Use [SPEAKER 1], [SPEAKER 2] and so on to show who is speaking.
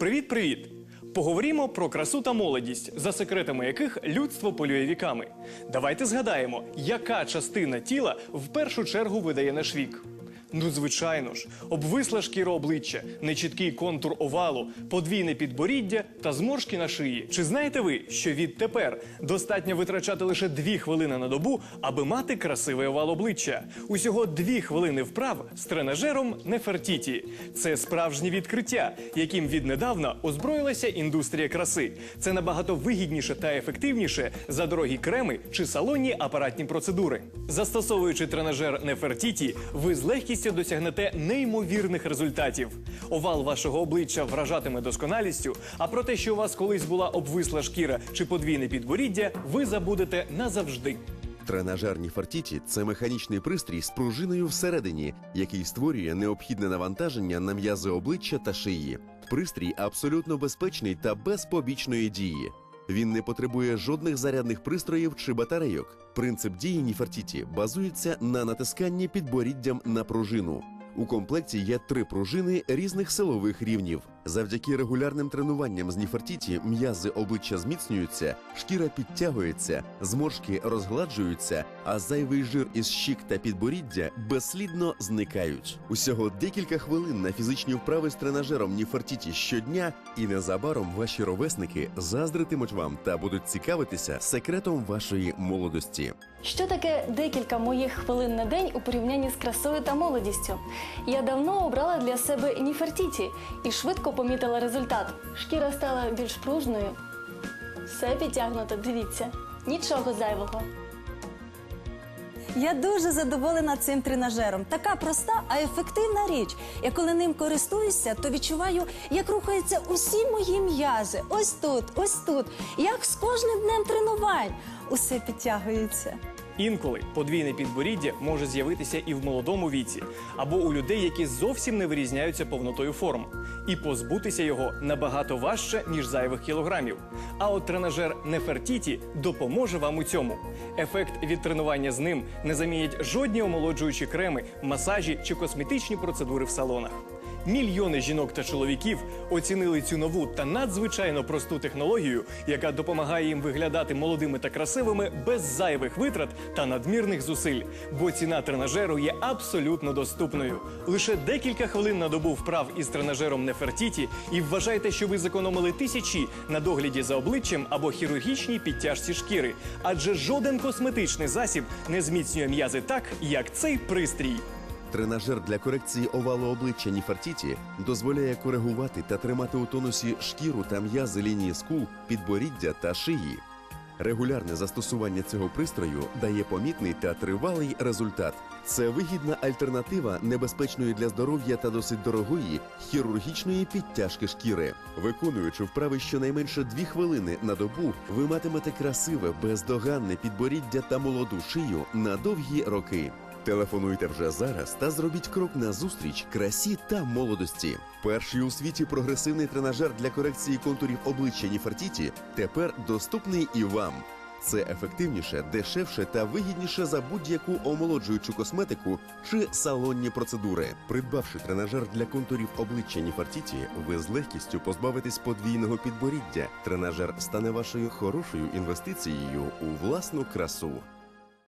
[SPEAKER 1] Привіт-привіт! Поговоримо про красу та молодість, за секретами яких людство полює віками. Давайте згадаємо, яка частина тіла в першу чергу видає наш вік. Ну, звичайно ж, обвисла шкіра обличчя, нечіткий контур овалу, подвійне підборіддя та зморшки на шиї. Чи знаєте ви, що відтепер достатньо витрачати лише дві хвилини на добу, аби мати красивий овал обличчя? Усього дві хвилини вправ з тренажером Нефертіті. Це справжнє відкриття, яким віднедавна озброїлася індустрія краси. Це набагато вигідніше та ефективніше за дорогі креми чи салонні апаратні процедури. Застосовуючи тренажер Нефертіті, ви з легкістю досягнете неймовірних результатів. Овал вашого обличчя вражатиме досконалістю, а про те, що у вас колись була обвисла шкіра чи подвійне підборіддя, ви забудете назавжди.
[SPEAKER 2] Тренажер Ніфертіті – це механічний пристрій з пружиною всередині, який створює необхідне навантаження на м'язи обличчя та шиї. Пристрій абсолютно безпечний та без побічної дії. Він не потребує жодних зарядних пристроїв чи батарейок. Принцип дії Ніфертіті базується на натисканні підборіддям на пружину. У комплекті є три пружини різних силових рівнів. Завдяки регулярним тренуванням з Ніфертіті м'язи обличчя зміцнюються, шкіра підтягується, зморшки розгладжуються, а зайвий жир із щік та підборіддя безслідно зникають. Усього декілька хвилин на фізичні вправи з тренажером Ніфертіті щодня, і незабаром ваші ровесники заздритимуть вам та будуть цікавитися секретом вашої молодості.
[SPEAKER 3] Що таке декілька моїх хвилин на день у порівнянні з красою та молодістю? Я давно обрала для себе Ніфертіті і швидко помітила результат. Шкіра стала більш пружною. Все підтягнуто, дивіться, нічого зайвого.
[SPEAKER 4] Я дуже задоволена цим тренажером. Така проста, а ефективна річ. Я коли ним користуюся, то відчуваю, як рухаються усі мої м'язи. Ось тут, ось тут. Як з кожним днем тренувань. Усе підтягується.
[SPEAKER 1] Інколи подвійне підборіддя може з'явитися і в молодому віці, або у людей, які зовсім не вирізняються повнотою форм. І позбутися його набагато важче, ніж зайвих кілограмів. А от тренажер Нефертіті допоможе вам у цьому. Ефект від тренування з ним не замінять жодні омолоджуючі креми, масажі чи косметичні процедури в салонах. Мільйони жінок та чоловіків оцінили цю нову та надзвичайно просту технологію, яка допомагає їм виглядати молодими та красивими без зайвих витрат та надмірних зусиль. Бо ціна тренажеру є абсолютно доступною. Лише декілька хвилин на добу вправ із тренажером Нефертіті, і вважайте, що ви зекономили тисячі на догляді за обличчям або хірургічній підтяжці шкіри. Адже жоден косметичний засіб не зміцнює м'язи так, як цей пристрій.
[SPEAKER 2] Тренажер для корекції овалу обличчя Ніфертіті дозволяє коригувати та тримати у тонусі шкіру та м'язи лінії скул, підборіддя та шиї. Регулярне застосування цього пристрою дає помітний та тривалий результат. Це вигідна альтернатива небезпечної для здоров'я та досить дорогої хірургічної підтяжки шкіри. Виконуючи вправи щонайменше дві хвилини на добу, ви матимете красиве, бездоганне підборіддя та молоду шию на довгі роки. Телефонуйте вже зараз та зробіть крок назустріч красі та молодості. Перший у світі прогресивний тренажер для корекції контурів обличчя Ніфертіті тепер доступний і вам. Це ефективніше, дешевше та вигідніше за будь-яку омолоджуючу косметику чи салонні процедури. Придбавши тренажер для контурів обличчя Ніфертіті, ви з легкістю позбавитесь подвійного підборіддя. Тренажер стане вашою хорошою інвестицією у власну красу.